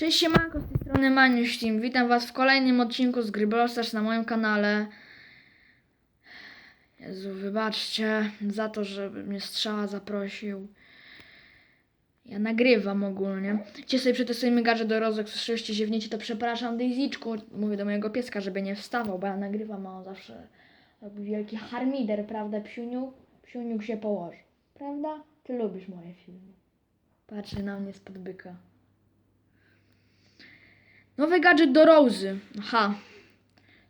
Cześć siemanko, z tej strony Maniuś Team. Witam was w kolejnym odcinku z gry Brawl Stars na moim kanale. Jezu, wybaczcie za to, że mnie strzała zaprosił. Ja nagrywam ogólnie. Dzisiaj sobie przetestujemy gadżet do rozrok. Słyszeliście ziewnięcie, to przepraszam Daisy'czku. Mówię do mojego pieska, żeby nie wstawał, bo ja nagrywam, a on zawsze robi wielki harmider, prawda, psiuniu? Psiuniuk się położy. Prawda? Ty lubisz moje filmy. Patrzy na mnie spod byka. Nowy gadżet do Rozy. Aha.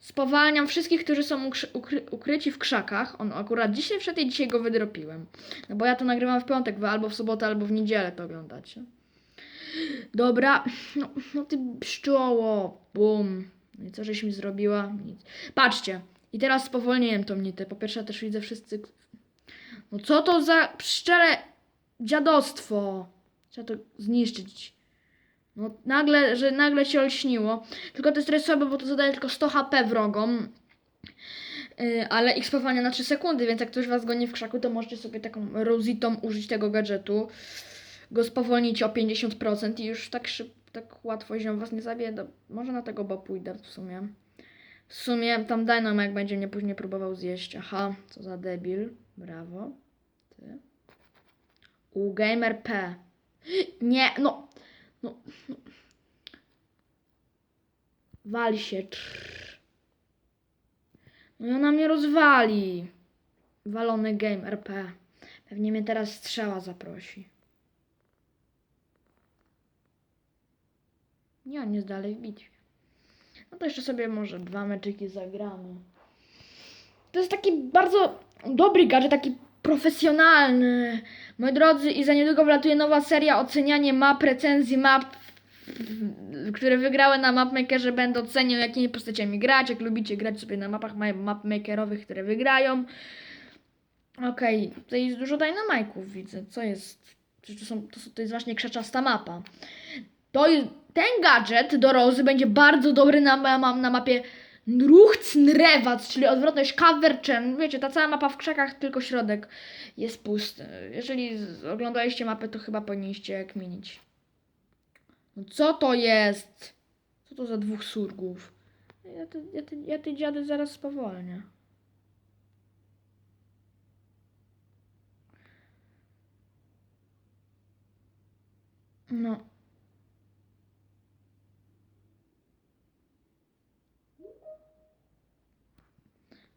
Spowalniam wszystkich, którzy są ukry- ukryci w krzakach. On akurat dzisiaj wszedł i dzisiaj go wydropiłem. No bo ja to nagrywam w piątek, wy albo w sobotę, albo w niedzielę to oglądacie. Dobra. No, no ty pszczoło. Bum. No i co żeś mi zrobiła? Nic. Patrzcie. I teraz spowolniłem tą nitę. Po pierwsze też widzę wszyscy... No co to za pszczele dziadostwo? Trzeba to zniszczyć. No nagle, że nagle się olśniło. Tylko to jest trochę słabe, bo to zadaje tylko 100 HP wrogom. Yy, ale ich spowalnia na 3 sekundy, więc jak ktoś was goni w krzaku, to możecie sobie taką rozitą użyć tego gadżetu. Go spowolnić o 50% i już tak szyb, tak łatwo ziom was nie zabije. Może na tego bo pójdę w sumie. W sumie tam Dynamo jak będzie mnie później próbował zjeść. Aha, co za debil. Brawo. Ty. U Gamer P. Nie, no. No, no. Wal się. No i ona mnie rozwali. Walony game RP. Pewnie mnie teraz strzała zaprosi. Nie, on jest dalej w bitwie. No to jeszcze sobie może dwa meczyki zagramy. To jest taki bardzo dobry gadżet, taki profesjonalny. Moi drodzy, i za niedługo wlatuje nowa seria ocenianie map, recenzji map, które wygrały na mapmakerze. Będę oceniał, jakimi postaciami grać. Jak lubicie grać sobie na mapach ma- mapmakerowych, które wygrają. Okej, tutaj jest dużo dynamajków, widzę. Co jest? To, są, to, to jest właśnie krzaczasta mapa. To jest, ten gadżet do Rozy będzie bardzo dobry na, na, na mapie Nruchcnrewac, czyli odwrotność Kawerczen. Wiecie, ta cała mapa w krzakach, tylko środek jest pusty. Jeżeli oglądaliście mapę, to chyba powinniście kminić. No co to jest? Co to za dwóch surgów? Ja te, ja te, ja te dziady zaraz spowolnię. No.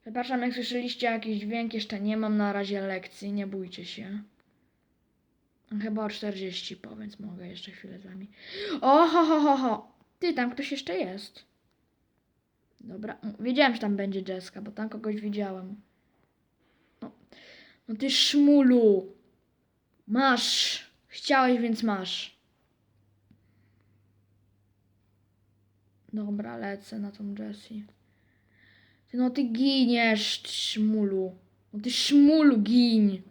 Przepraszam, jak słyszeliście jakiś dźwięk, jeszcze nie mam na razie lekcji, nie bójcie się. Chyba o 40 po, więc mogę jeszcze chwilę z wami. O, ho, ho, ho, ho. Ty, tam ktoś jeszcze jest. Dobra, m, wiedziałem, że tam będzie Jessica, bo tam kogoś widziałem. No, no ty szmulu. Masz. Chciałeś, więc masz. Dobra, lecę na tą Jessie. Ty, no ty giniesz, szmulu. No ty szmulu gin.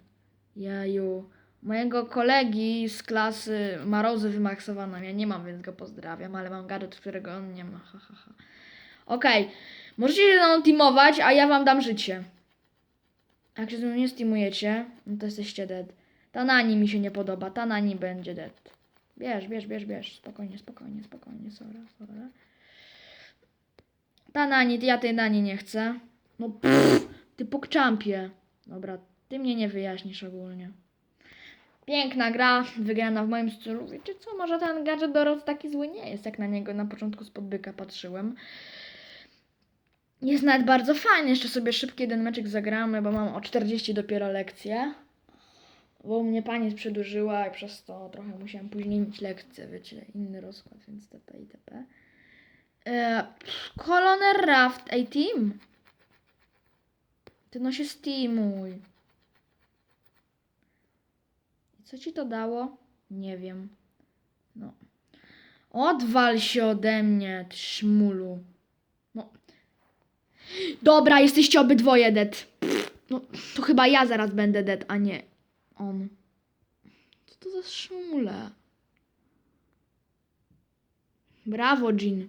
Jaju. Mojego kolegi z klasy ma rozę wymaksowaną. Ja nie mam, więc go pozdrawiam, ale mam gadżet, którego on nie ma. Ha, ha, ha. Okej. Możecie się ze mną teamować, a ja wam dam życie. Jak się ze mną nie steamujecie, no to jesteście dead. Ta nani mi się nie podoba, ta nani będzie dead. Bierz, bierz, bierz, bierz. Spokojnie, spokojnie, spokojnie. Sora, sora. Ta nani, ja tej nani nie chcę. No pff, ty pokczampie. Dobra, ty mnie nie wyjaśnisz ogólnie. Piękna gra, wygrana w moim stylu. Wiecie co, może ten gadżet do Roz taki zły nie jest, jak na niego na początku spod byka patrzyłem. Jest nawet bardzo fajny, jeszcze sobie szybki jeden meczek zagramy, bo mam o 40 dopiero lekcję. Bo mnie pani przedłużyła i przez to trochę musiałam później mieć lekcję, wiecie, inny rozkład, więc TP i TP. E, Koloner Raft, ej team. Ty no się steamuj. Co ci to dało? Nie wiem. No. Odwal się ode mnie, ty szmulu. No. Dobra, jesteście obydwoje dead. No, to chyba ja zaraz będę dead, a nie on. Co to za szmule? Brawo, Jean.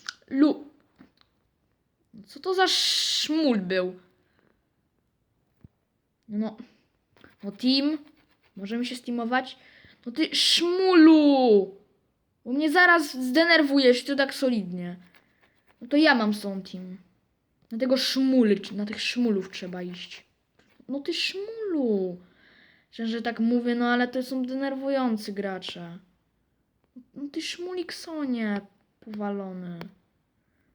lu... Co to za szmul był? No, no team. Możemy się steamować? No ty szmulu! Bo mnie zaraz zdenerwujesz, ty tak solidnie. No to ja mam są team. Na tego szmuly, czy na tych szmulów trzeba iść. No ty szmulu. Że tak mówię, no ale to są denerwujący gracze. No ty szmulik sonie, powalony.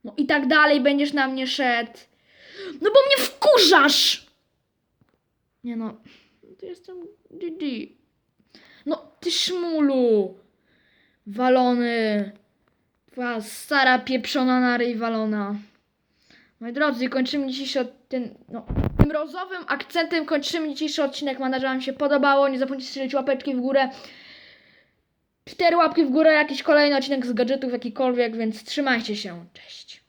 No i tak dalej będziesz na mnie szedł. No bo mnie wkurzasz! Nie no, to jestem GG. No ty szmulu. Walony. Twoja stara pieprzona na ryj walona. Moi drodzy, kończymy dzisiejszy ten, no, tym rozowym akcentem kończymy dzisiejszy odcinek. Mam nadzieję, że Wam się podobało. Nie zapomnijcie strzelić łapeczki w górę. Cztery łapki w górę, jakiś kolejny odcinek z gadżetów jakikolwiek, więc trzymajcie się. Cześć.